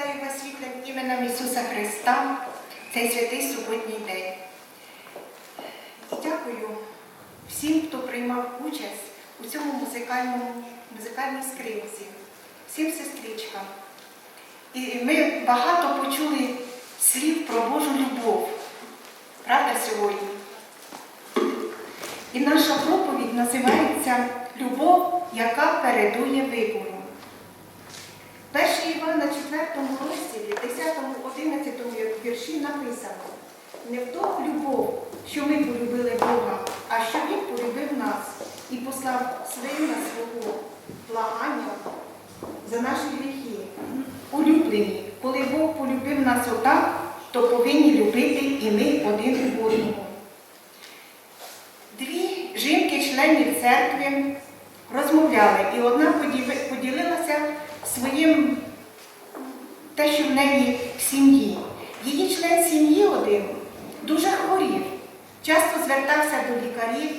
вітаю вас світлим іменем Ісуса Христа, цей святий суботній день. Дякую всім, хто приймав участь у цьому музикальному, музикальній скрипці, всім сестричкам. І ми багато почули слів про Божу любов. Правда сьогодні? І наша проповідь називається Любов, яка передує вибору. 1 Івана 4 розділі, 10, 11 вірші написано не в тому любов, що ми полюбили Бога, а що Він полюбив нас і послав Сина свого благання за наші гріхи. Улюблені, коли Бог полюбив нас отак, то повинні любити і ми один одного. Дві жінки-членів церкви розмовляли, і одна поділилася своїм те, що в неї в сім'ї. Її член сім'ї один дуже хворів, часто звертався до лікарів,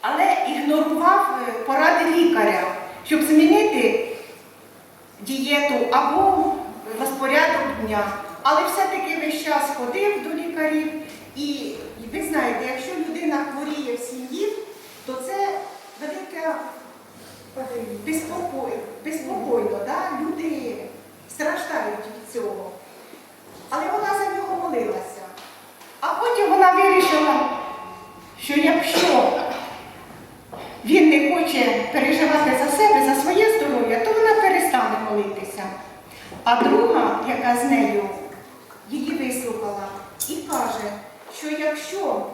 але ігнорував е, поради лікаря, щоб змінити дієту або розпорядок дня. Але все-таки весь час ходив до лікарів. І ви знаєте, якщо людина хворіє в сім'ї, то це велика безпокой, безпокойно, да? люди страждають від цього. Але вона за нього молилася. А потім вона вирішила, що якщо він не хоче переживати за себе, за своє здоров'я, то вона перестане молитися. А друга, яка з нею її вислухала, і каже, що якщо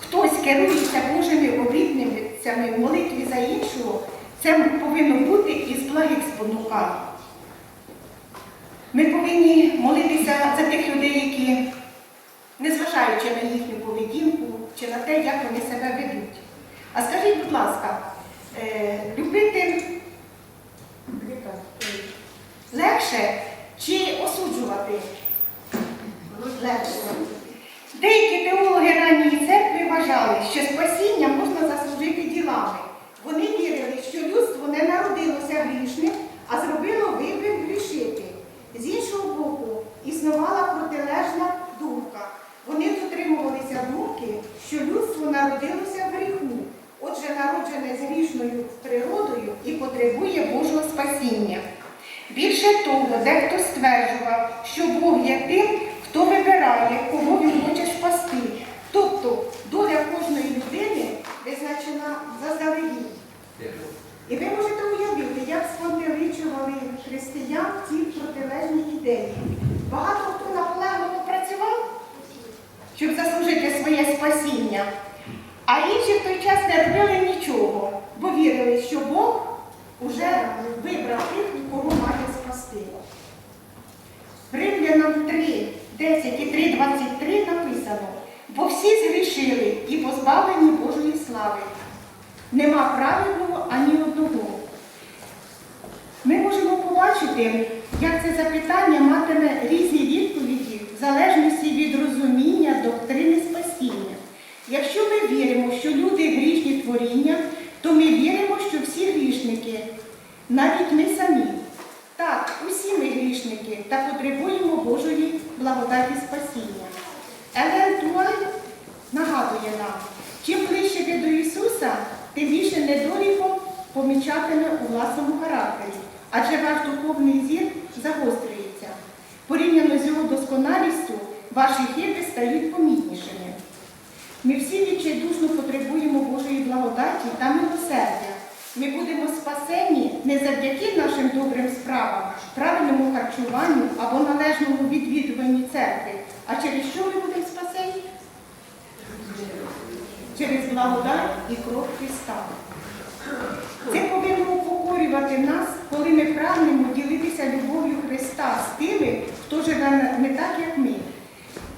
хтось керується Божими обітницями в молитві за іншого, це повинно бути із благих спонукань. Ми повинні молитися за тих людей, які, незважаючи на їхню поведінку чи на те, як вони себе ведуть. А скажіть, будь ласка, е, любити легше чи осуджувати? Легше. Деякі теологи ранньої церкви вважали, що спасіння можна заслужити ділами. Вони вірили, що людство не народилося грішним, а зробило вибір грішити. З іншого боку, існувала протилежна думка. Вони дотримувалися думки, що людство народилося в гріху, отже, народжене з грішною природою і потребує Божого спасіння. Більше того, дехто стверджував, що Бог є тим, хто вибирає, кого він хоче спасти. Тобто доля кожної людини визначена заздалегідь. І ви можете уявити, як спонтеличували християн ці протилежні ідеї. Багато хто наполегливо працював, щоб заслужити своє спасіння, а інші в той час не робили нічого, бо вірили, що Бог уже вибрав тих, кого має спасти. Римлянам 3, 10 і 3, 23 написано, бо всі згрішили і позбавлені Божої слави. Нема правильного ані одного. Ми можемо побачити, як це запитання матиме різні відповіді в залежності від розуміння доктрини спасіння. Якщо ми віримо, що люди грішні творіння, то ми віримо, що всі грішники, навіть ми самі. Так, усі ми грішники та потребуємо Божої благодаті спасіння. Елен Туаль нагадує нам, чим ближче ви до Ісуса, тим більше недоліком помічатиме у власному характері, адже ваш духовний зір загострюється. Порівняно з його досконалістю, ваші хиби стають помітнішими. Ми всі відчайдушно потребуємо Божої благодаті та милосердя. Ми будемо спасені не завдяки нашим добрим справам, правильному харчуванню або належному відвідуванні церкви. А через що ми будемо спасені? Через благодать і кров Христа. Це повинно упокорювати нас, коли ми прагнемо ділитися любов'ю Христа з тими, хто живе не так, як ми.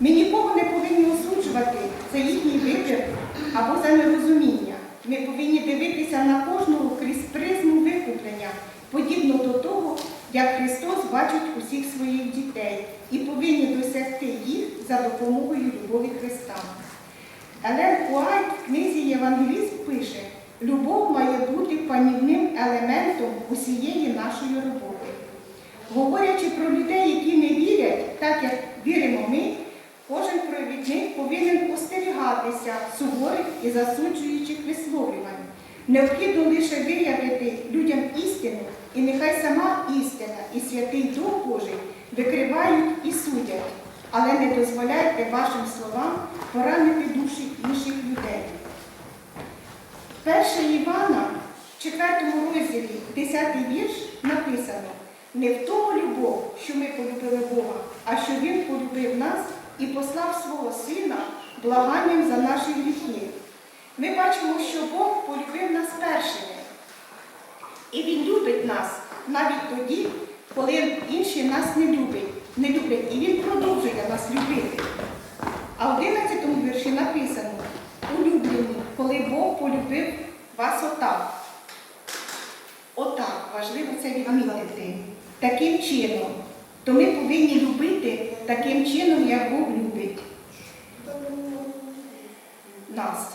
Ми нікого не повинні осуджувати за їхній вибір або за нерозуміння. Ми повинні дивитися на кожного крізь призму викуплення, подібно до того, як Христос бачить усіх своїх дітей і повинні досягти їх за допомогою любові Христа. Елен Уайт в книзі Євангеліст пише, любов має бути панівним елементом усієї нашої роботи. говорячи про людей, які не вірять, так як віримо ми, кожен провідник повинен остерігатися суворих і засуджуючих висловлювань. Необхідно лише виявити людям істину, і нехай сама істина і святий Дух Божий викривають і судять, але не дозволяйте вашим словам поранити душі інших людей. 1 Івана, в 4 розділі, 10 вірш написано: не в тому любов, що ми полюбили Бога, а що Він полюбив нас і послав свого Сина благанням за наші гріхи. Ми бачимо, що Бог полюбив нас першими. І Він любить нас навіть тоді, коли інші нас не люблять. Не люблять. І Він продовжує нас любити. А в 11 вірші написано, улюблені, коли Бог полюбив вас отак. Отак, важливо це відмітити. Таким чином. То ми повинні любити таким чином, як Бог любить нас.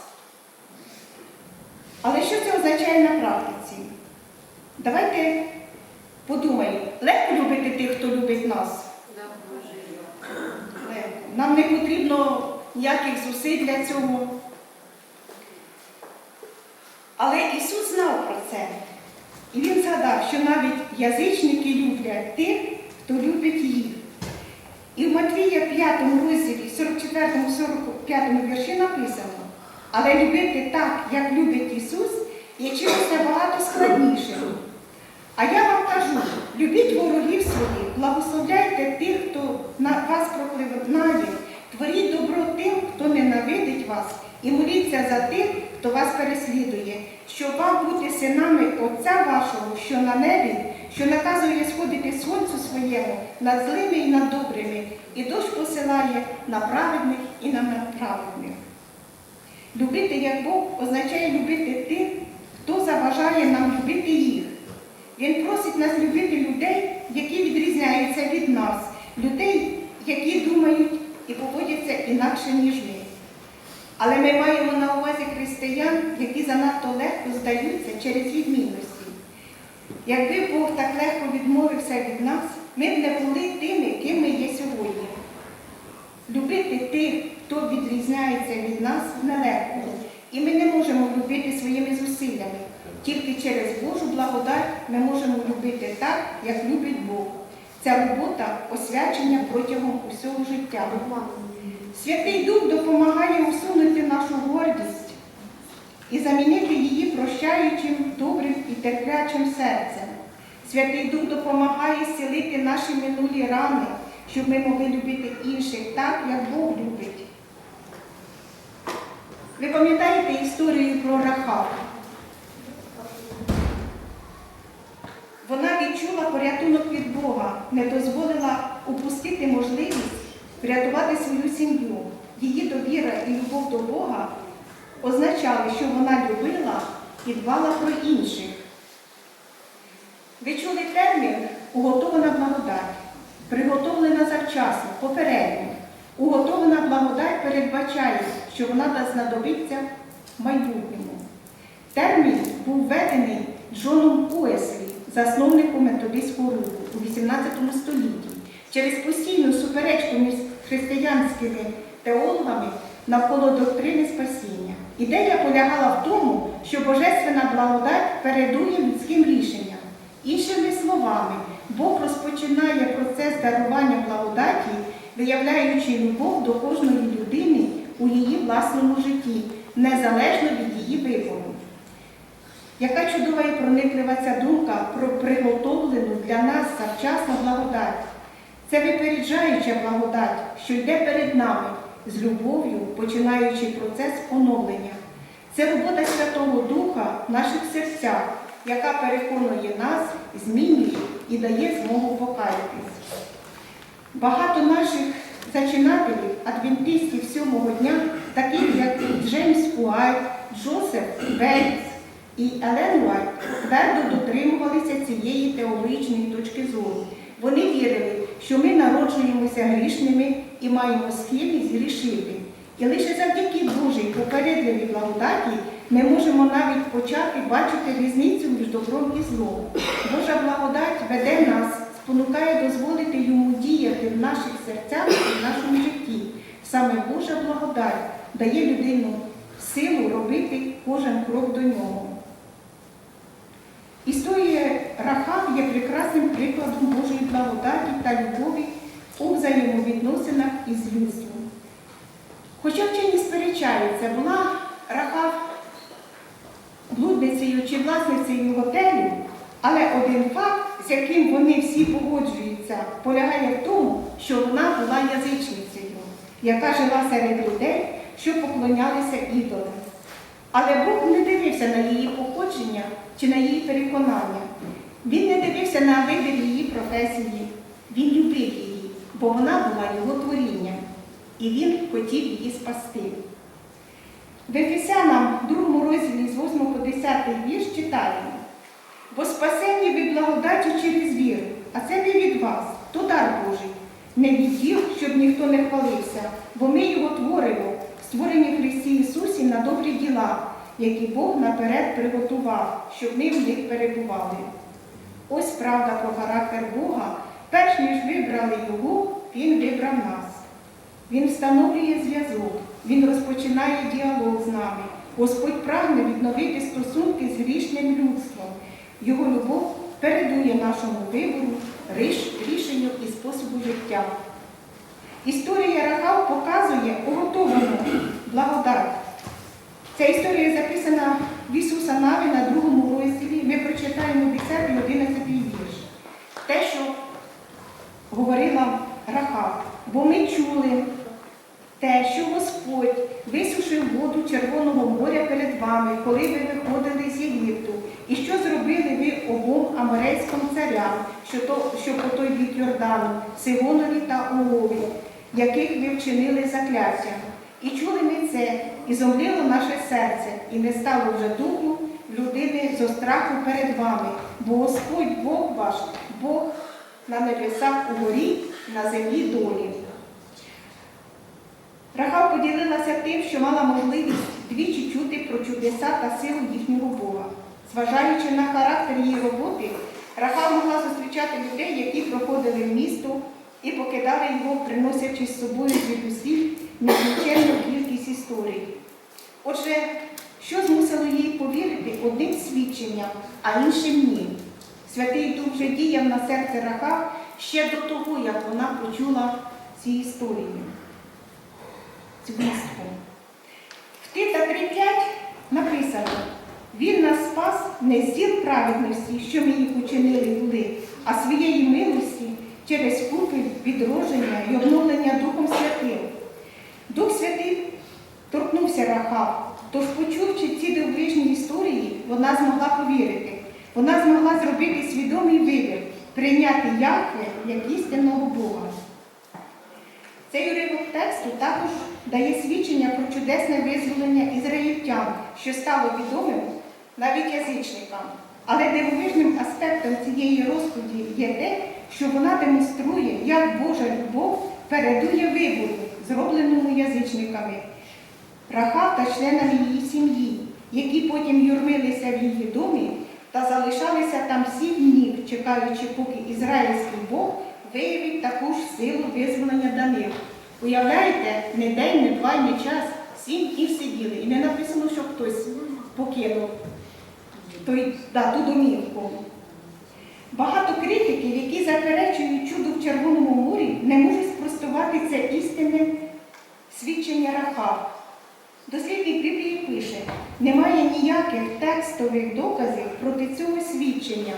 Але що це означає на практиці? Давайте подумаємо, легко любити тих, хто любить нас. Легко. Нам не потрібно ніяких зусиль для цього. Але Ісус знав про це. І Він згадав, що навіть язичники люблять тих, хто любить їх. І в Матвія 5 розділі, 44-45 вірші написано, але любити так, як любить Ісус, є чимось набагато складнішим. А я вам кажу, любіть ворогів своїх, благословляйте тих, хто на вас проклинає, творіть добро тим, хто ненавидить вас, і моліться за тих, хто вас переслідує, щоб вам бути синами Отця вашого, що на небі, що наказує сходити сонцю своєму над злими і над добрими, і дощ посилає на праведних і на неправедних. Любити як Бог означає любити тих, хто заважає нам любити їх. Він просить нас любити людей, які відрізняються від нас, людей, які думають і поводяться інакше, ніж ми. Але ми маємо на увазі християн, які занадто легко здаються через відмінності. Якби Бог так легко відмовився від нас, ми б не були тими, ким ми є сьогодні. Любити тих, хто відрізняється від нас, нелегко. І ми не можемо любити своїми зусиллями. Тільки через Божу благодать ми можемо любити так, як любить Бог. Ця робота освячення протягом усього життя. Святий Дух допомагає усунути нашу гордість і замінити її прощаючим, терплячим серцем. Святий Дух допомагає зцілити наші минулі рани, щоб ми могли любити інших так, як Бог любить. Ви пам'ятаєте історію про Рахав? Вона відчула порятунок від Бога, не дозволила упустити можливість врятувати свою сім'ю. Її довіра і любов до Бога означали, що вона любила і дбала про інших. Ви чули термін уготована благодать, приготовлена завчасно, попередньо. Уготована благодать передбачає, що вона знадобиться в майбутньому. Термін був введений Джоном Уеслі, засновником методистського руху у 18 столітті. Через постійну суперечку між християнськими теологами навколо доктрини спасіння. Ідея полягала в тому, що божественна благодать передує людським рішенням. Іншими словами, Бог розпочинає процес дарування благодаті, виявляючи любов до кожної людини у її власному житті, незалежно від її вибору. Яка чудова і прониклива ця думка про приготовлену для нас завчасну благодать. Це випереджаюча благодать, що йде перед нами з любов'ю, починаючи процес оновлення. Це робота Святого Духа в наших серцях, яка переконує нас, змінює і дає змогу покаятись. Багато наших зачинателів, адвентистів сьомого дня, таких як Джеймс Уайт, Джозеф Бейтс і Елен Уайт, твердо дотримувалися цієї теологічної точки зору. Вони вірили, що ми народжуємося грішними і маємо схильність грішити. І лише завдяки Божій попередливій благодаті ми можемо навіть почати бачити різницю між добром і злом. Божа благодать веде нас спонукає дозволити йому діяти в наших серцях і в нашому житті. Саме Божа благодать дає людину силу робити кожен крок до нього. Історія Рахав є прекрасним прикладом Божої благодаті та любові у взаємовідносинах із людством. Хоча вчені сперечаються, була Рахав блудницею чи власницею готелю, але один факт, з яким вони всі погоджуються, полягає в тому, що вона була язичницею, яка жила серед людей, що поклонялися ідолам. Але Бог не дивився на її походження чи на її переконання. Він не дивився на вибір її професії. Він любив її, бо вона була його творінням, і він хотів її спасти. В Ефесянам, 2 розділі з 8 по 10 вірш читаємо. Бо спасення від благодаті через віру, а це не від вас, то дар Божий, не від діл, щоб ніхто не хвалився, бо ми його творимо, створені в Христі Ісусі на добрі діла, які Бог наперед приготував, щоб ми в них перебували. Ось правда про характер Бога. Перш ніж вибрали Його, Він вибрав нас. Він встановлює зв'язок, Він розпочинає діалог з нами. Господь прагне відновити стосунки з грішним людством. Його любов передує нашому вибору, рішенню і способу життя. Історія Рахав показує уготовану благодать. Ця історія записана в Ісуса Наві на другому розділі. Ми прочитаємо 10 і 11 вірш. Те, що говорила Рахав. Бо ми чули те, що Господь висушив воду Червоного моря перед вами, коли ви виходили з Єгипту, і що зробили ви обом аморейським царям, що, то, що по той бік Йордану, Сигонові та Огові, яких ви вчинили закляття. І чули ми це, і зомліло наше серце, і не стало вже духу людини зо страху перед вами, бо Господь Бог ваш, Бог на небесах угорі, на землі долі. Рахав поділилася тим, що мала можливість двічі чути про чудеса та силу їхнього Бога. Зважаючи на характер її роботи, Рахав могла зустрічати людей, які проходили в місто і покидали його, приносячи з собою звідусіль нескінченну кількість історій. Отже, що змусило її повірити одним свідченням, а іншим ні? Святий Дух вже діяв на серце Рахав ще до того, як вона почула ці історії. Цю вістку. В Тита 3.5 написано, він нас спас не з діл праведності, що ми їх учинили були, а своєї милості через купи відродження і обновлення Духом Святим. Дух Святий торкнувся Рахав, тож, почувши ці дивовижні історії, вона змогла повірити. Вона змогла зробити свідомий вибір, прийняти Яхве як істинного Бога. Цей уривок тексту також дає свідчення про чудесне визволення ізраїльтян, що стало відомим навіть язичникам. Але дивовижним аспектом цієї розповіді є те, що вона демонструє, як Божа любов передує вибору, зробленому язичниками, Рахав та членами її сім'ї, які потім юрмилися в її домі та залишалися там сім днів, чекаючи, поки ізраїльський Бог виявить таку ж силу визволення до них. Уявляєте, не день, не два, не час, сім днів сиділи. І не написано, що хтось покинув той, да, ту домівку. Багато критиків, які заперечують чудо в Червоному морі, не можуть спростувати це істинне свідчення Рахав. Дослідник Біблії пише, немає ніяких текстових доказів проти цього свідчення.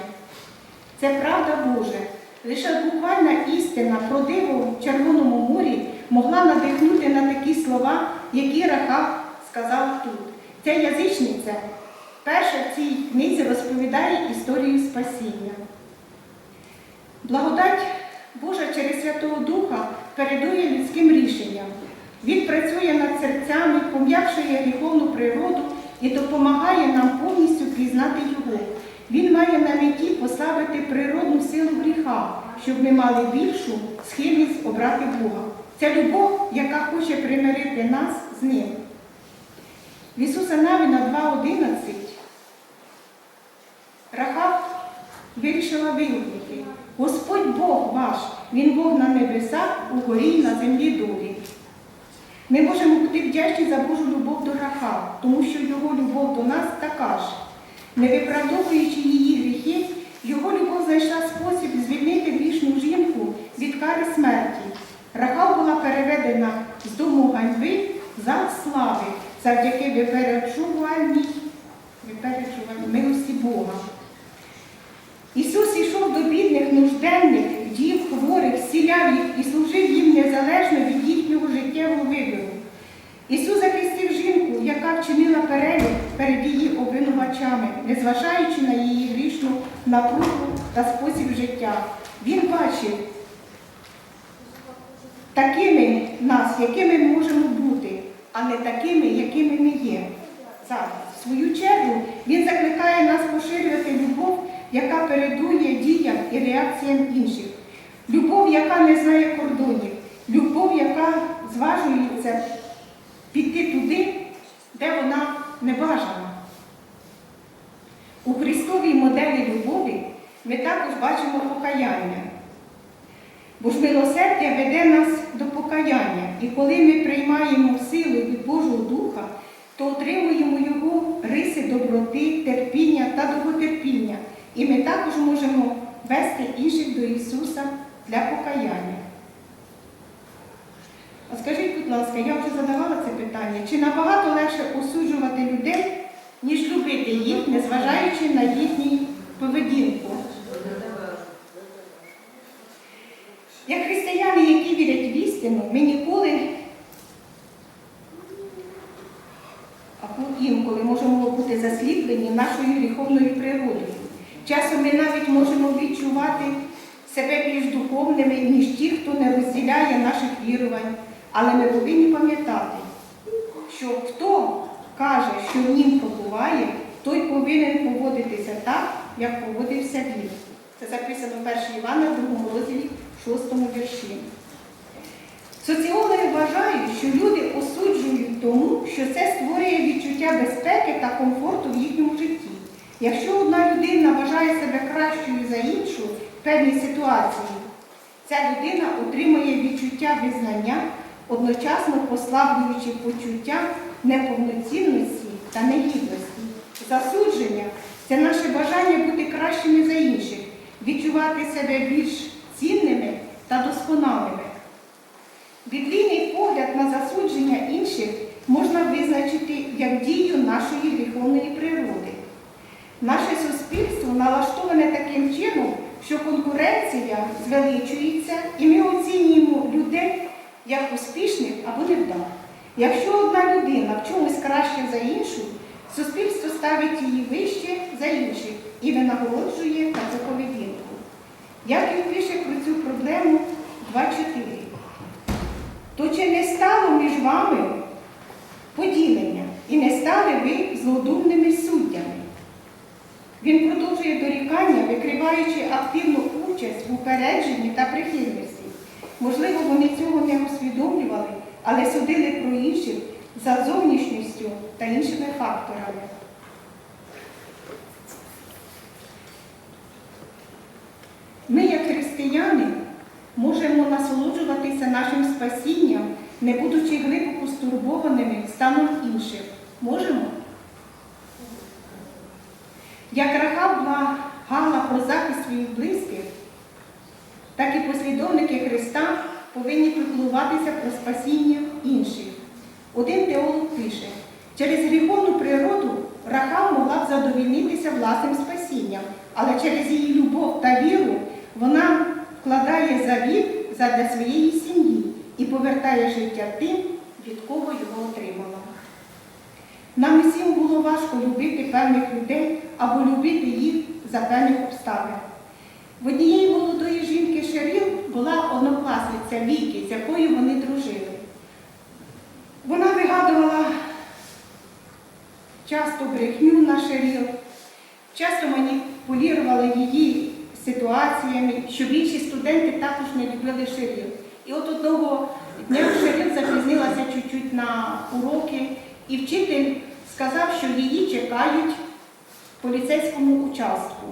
Це правда Божа. Лише буквальна істина про диво в Червоному морі могла надихнути на такі слова, які Рахав сказав тут. Ця язичниця перша в цій книзі розповідає історію спасіння. Благодать Божа через Святого Духа передує людським рішенням. Він працює над серцями, пом'якшує гріховну природу і допомагає нам повністю пізнати Його. Він має на меті послабити природну силу гріха, щоб ми мали більшу схильність обрати Бога. Це любов, яка хоче примирити нас з ним. В Ісуса Навіна 2.11 Рахав вирішила вигукнути. Господь Бог ваш, Він Бог на небесах, угорі і на землі долі. Ми можемо бути вдячні за Божу любов до граха, тому що його любов до нас така ж. Не виправдовуючи її гріхи, його любов знайшла спосіб звільнити грішну жінку від кари смерті. Рахав була переведена з дому ганьби в зал слави завдяки випереджувальній милості Бога. Ісус ішов до бідних, нужденних, вдів, хворих, зціляв їх і служив їм незалежно від їхнього життєвого вибору. Ісус захистив жінку, яка вчинила перелік перед її обвинувачами, незважаючи на її грішну напругу та спосіб життя. Він бачив такими нас, якими ми можемо бути, а не такими, якими ми є. Зараз, в свою чергу, він закликає нас поширювати любов, яка передує діям і реакціям інших. Любов, яка не знає кордонів, любов, яка зважується піти туди, де вона не. У Христовій моделі любові ми також бачимо покаяння. Бо ж милосердя веде нас до покаяння, і коли ми приймаємо силу від Божого Духа, то отримуємо його риси доброти, терпіння та довготерпіння. І ми також можемо вести інших до Ісуса для покаяння. А скажіть, будь ласка, я вже задавала це питання, чи набагато легше осуджувати людей, ніж любити їх, незважаючи на їхню поведінку? Як християни, які вірять в істину, ми ніколи або інколи можемо бути засліплені нашою гріховною природою. Часом ми навіть можемо відчувати себе більш духовними, ніж ті, хто не розділяє наших вірувань. Але ми повинні пам'ятати, що хто каже, що в нім пробуває, той повинен поводитися так, як поводився він. Це записано в 1 Івана, 2 розділі, 6 вірші. Соціологи вважають, що люди осуджують тому, що це створює відчуття безпеки та комфорту в їхньому житті. Якщо одна людина вважає себе кращою за іншу в певній ситуації, ця людина отримує відчуття визнання, одночасно послаблюючи почуття неповноцінності та негідності. Засудження це наше бажання бути кращими за інших, відчувати себе більш цінними та досконалими. Біблійний погляд на засудження інших можна визначити як дію нашої гріховної природи. Наше суспільство налаштоване таким чином, що конкуренція звеличується, і ми оцінюємо людей як успішних або невдалих. Якщо одна людина в чомусь краща за іншу, суспільство ставить її вище за інших і винагороджує таку поведінку. Яків пише про цю проблему 2.4. То чи не стало між вами поділення і не стали ви злодумними суддями? Він продовжує дорікання, викриваючи активну участь у упередженні та прихильності. Можливо, вони цього не усвідомлювали, але судили про інших за зовнішністю та іншими факторами. Ми, як християни, можемо насолоджуватися нашим спасінням, не будучи глибоко стурбованими станом інших. Можемо? Як Рахав благала про захист своїх близьких, так і послідовники Христа повинні піклуватися про спасіння інших. Один теолог пише, через гріховну природу Рахав могла б задовільнитися власним спасінням, але через її любов та віру вона вкладає завіт задля своєї сім'ї і повертає життя тим, від кого його отримала. Нам усім було важко любити певних людей або любити їх за певних обставин. В однієї молодої жінки Шеріл була однокласниця Вікі, з якою вони дружили. Вона вигадувала часто брехню на Шеріл, часто маніпулювала її ситуаціями, що більші студенти також не любили Шеріл. І от одного дня Шеріл запізнилася чуть-чуть на уроки, і вчитель сказав, що її чекають в поліцейському участку.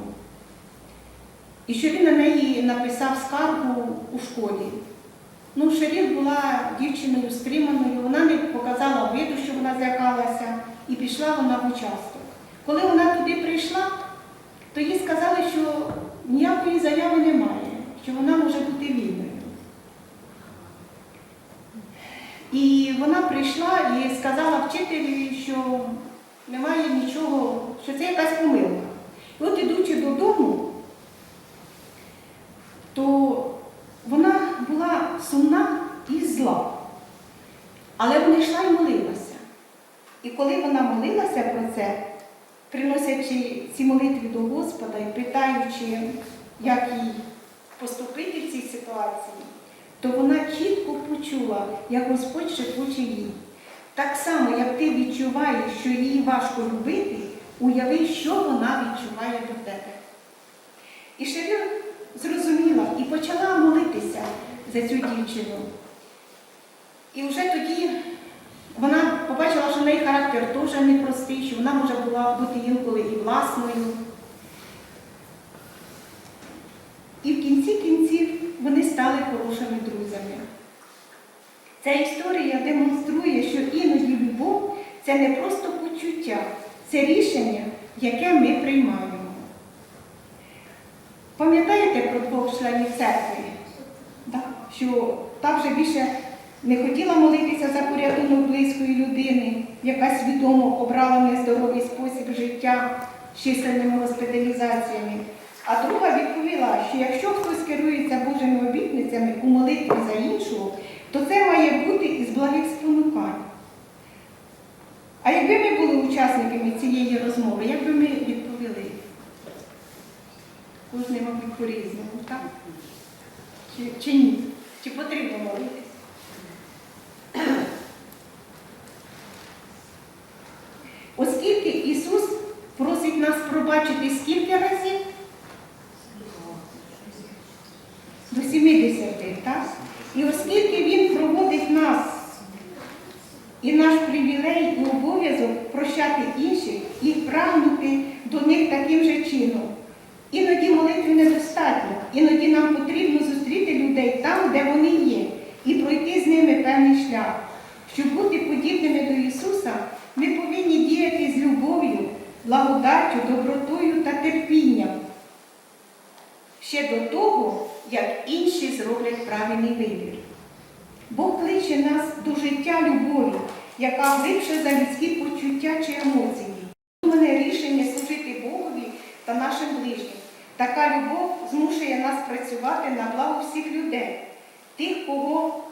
І що він на неї написав скаргу у школі. Ну, Шеріл була дівчиною стриманою, вона не показала виду, що вона злякалася, і пішла вона в участок. Коли вона туди прийшла, то їй сказали, що ніякої заяви немає, що вона може бути вільною. І вона прийшла і сказала вчителю, що немає нічого, що це якась помилка. І от ідучи додому, то вона була сумна і зла. Але вона йшла і молилася. І коли вона молилася про це, приносячи ці молитви до Господа і питаючи, як їй поступити в цій ситуації, то вона чітко почула, як Господь шепоче їй. Так само, як ти відчуваєш, що її важко любити, уяви, що вона відчуває до тебе. І Шеріл зрозуміла і почала молитися за цю дівчину. І вже тоді вона побачила, що в неї характер теж непростий, що вона може була бути інколи і власною. І в кінці кінців вони стали хорошими друзями. Ця історія демонструє, що іноді любов це не просто почуття, це рішення, яке ми приймаємо. Пам'ятаєте про двох членів церкви? Да? Що та вже більше не хотіла молитися за порятунок близької людини, яка свідомо обрала нездоровий спосіб життя з численними госпіталізаціями. А друга відповіла, що якщо хтось керується Божими обітницями у молитві за іншого, то це має бути із благих спонукань. А якби ми були учасниками цієї розмови, як би ми відповіли? Кожний, мабуть, по-різному, так? Чи, чи ні? Чи потрібно молитись? Оскільки Ісус просить нас пробачити скільки разів? До 70, так? І оскільки Він проводить нас і наш привілей і обов'язок прощати інших і прагнути до них таким же чином. Іноді молитви недостатньо, іноді нам потрібно зустріти людей там, де вони є, і пройти з ними певний шлях. Щоб бути подібними до Ісуса, ми повинні діяти з любов'ю, благодаттю, добротою та терпінням. Ще до того, як інші зроблять правильний вибір. Бог кличе нас до життя любові, яка глибше за людські почуття чи емоції. У рішення служити Богові та нашим ближнім. Така любов змушує нас працювати на благо всіх людей, тих, кого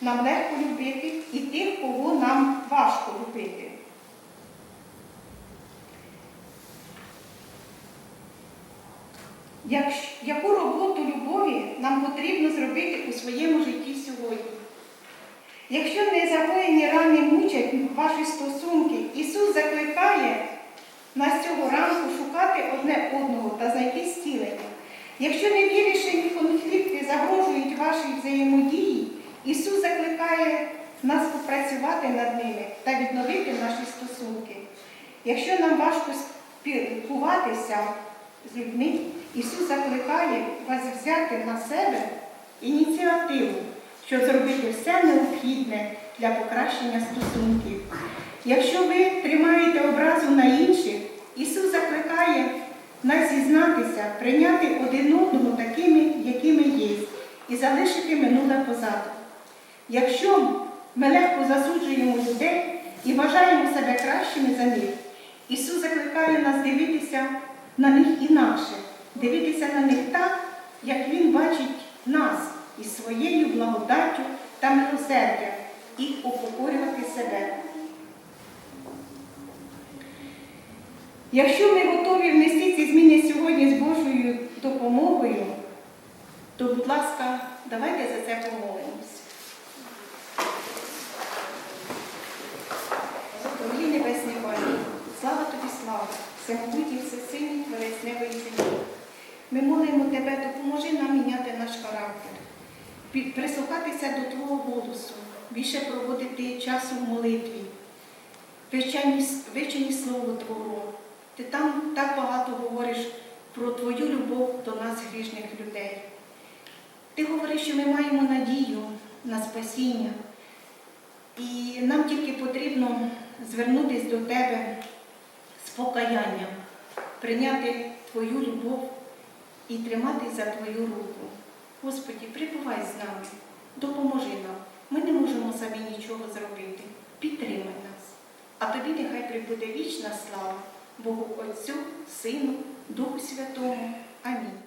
нам легко любити, і тих, кого нам важко любити. Яку роботу любові нам потрібно зробити у своєму житті сьогодні? Якщо незагоєні рани мучать ваші стосунки, Ісус закликає нас цього ранку шукати одне одного та знайти зцілення. Якщо невирішені конфлікти загрожують вашій взаємодії, Ісус закликає нас попрацювати над ними та відновити наші стосунки. Якщо нам важко спілкуватися з людьми, Ісус закликає вас взяти на себе ініціативу, щоб зробити все необхідне для покращення стосунків. Якщо ви тримаєте образу на інших, Ісус закликає нас зізнатися, прийняти один одного такими, якими є, і залишити минуле позаду. Якщо ми легко засуджуємо людей і вважаємо себе кращими за них, Ісус закликає нас дивитися на них інакше, дивитися на них так, як Він бачить нас із своєю благодаттю та милосердям і упокорювати себе. Якщо ми готові внести ці зміни сьогодні з Божою допомогою, то, будь ласка, давайте за це помолимось. Дорогі Небесний Пані, слава тобі, слава, всемогутній, всесильний творець неба землі. Ми молимо тебе, допоможи нам міняти наш характер, прислухатися до Твого голосу, більше проводити часу в молитві, вивченні Слово Твого. Ти там так багато говориш про Твою любов до нас, грішних людей. Ти говориш, що ми маємо надію на спасіння, і нам тільки потрібно звернутися до тебе з покаянням, прийняти Твою любов і тримати за Твою руку. Господі, прибувай з нами, допоможи нам. Ми не можемо самі нічого зробити. Підтримай нас. А тобі нехай прибуде вічна слава Богу Отцю, Сину, Духу Святому. Амінь.